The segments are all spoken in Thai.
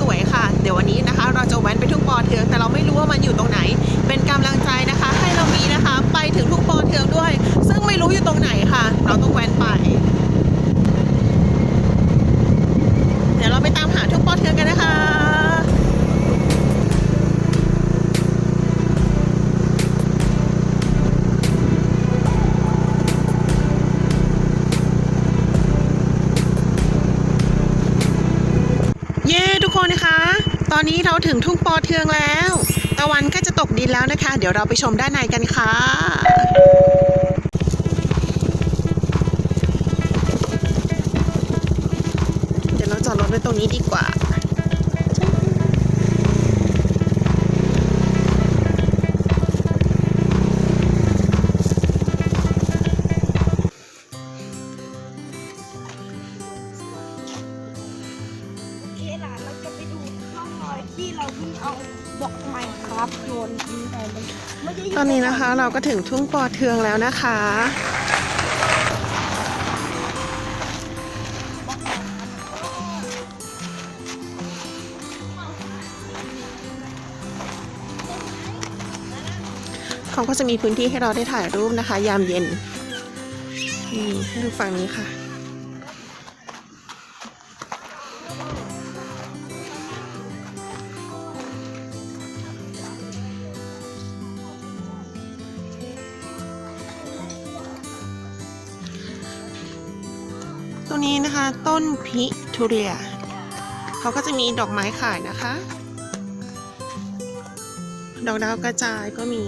สวยๆค่ะ เดี๋ยววันนี้นะคะ เราจะแว้นไปทุ่งปอเทือง แต่เราไม่รู้ว่ามันอยู่ตรงไหน เป็นกำลังใจนะคะ ให้เรามีนะคะ ไปถึงทุ่งปอเทืองด้วย ซึ่งไม่รู้อยู่ตรงไหนค่ะ เราต้องแว้นไป เดี๋ยวเราไปตามหาทุ่งปอเทืองกันนะคะ เย้ทุกคนนะคะ ต อนนี้เราถึงทุ่งปอเทืองแล้ว ตะวันก็จะตกดินแล้วนะคะ เดี๋ยวเราไปชมด้านในกันค่ะเดี๋ยวเราจอดรถไว้ตรงนี้ดีกว่า ตอนนี้นะคะเราก็ถึงทุ่งปอเทืองแล้วนะคะ เขาก็จะมีพื้นที่ให้เราได้ถ่ายรูปนะคะ ยามเย็น นี่ให้ดูฝั่งนี้ค่ะ ตรงนี้นะคะต้นพิทุเรีย เขาก็จะมีดอกไม้ขายนะคะ ดอกดาวกระจายก็มี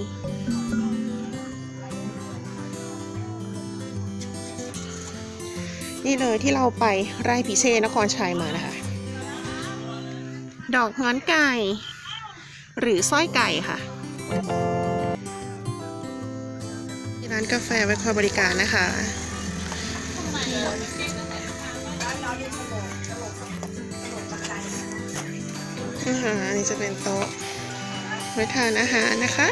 นี่เลยที่เราไปไร่พิเชษนครชัยมานะคะ ดอกงอนไก่ หรือสร้อยไก่ค่ะมีร้านกาแฟไว้คอยบริการนะคะ อาหารนี่จะเป็นโต๊ะไว้ทานอาหารนะคะ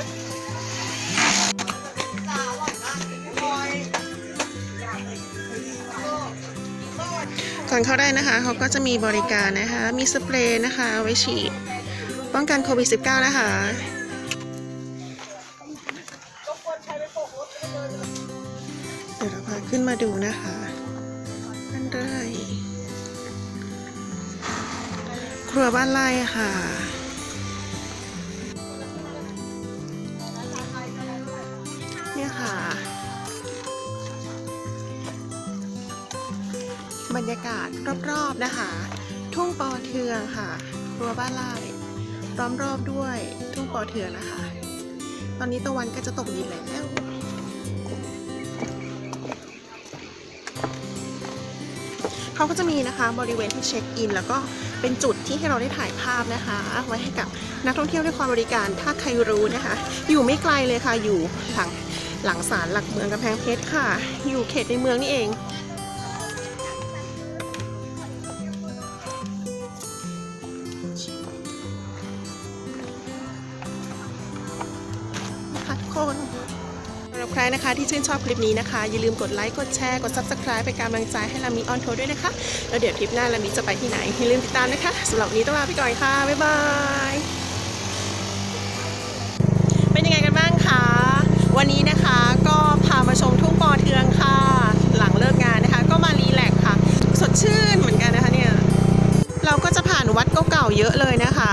ก่อนเข้าได้นะคะเขาก็จะมีบริการนะคะ มีสเปรย์นะคะ ไว้ฉีด ป้องกันโควิด -19 นะคะเดี๋ยวเราพาขึ้นมาดูนะคะบ้านไร รัวบ้านไร่ค่ะ เนี่ยค่ะ บรรยากาศรอบๆนะคะ ทุ่งปอเทืองค่ะครัวบ้านไร่ล้อมรอบด้วยทุ่งปอเทืองนะคะ ตอนนี้ตะวันก็จะตกดินแล้ว เขาก็จะมีนะคะบริเวณที่เช็คอิน แล้วก็เป็นจุดที่ให้เราได้ถ่ายภาพนะคะ ไว้ให้กับนักท่องเที่ยวด้วยความบริการถ้าใครรู้นะคะ อยู่ไม่ไกลเลยค่ะอยู่หลังหลังศาลหลักเมืองกำแพงเพชรค่ะ อยู่เขตในเมืองนี่เองำหรับใครนะคะที่ชื่นชอบคลิปนี้นะคะ อย่าลืมกดไลค์กดแชร์กด subscribe เป็นกำลังใจให้ลามีออนโทรด้วยนะคะ แล้วเดี๋ยวทริปหน้าลามีจะไปที่ไหนอย่าลืมติดตามนะคะสำหรับวันนี้ต้องลาไปก่อนค่ะ บ๊ายบาย เป็นยังไงกันบ้างคะ วันนี้นะคะก็พามาชมทุ่งปอเทืองค่ะ หลังเลิกงานนะคะ ก็มารีแลกค่ะ สดชื่นเหมือนกันนะคะเนี่ยเราก็จะผ่านวัดเก่าๆเยอะเลยนะคะ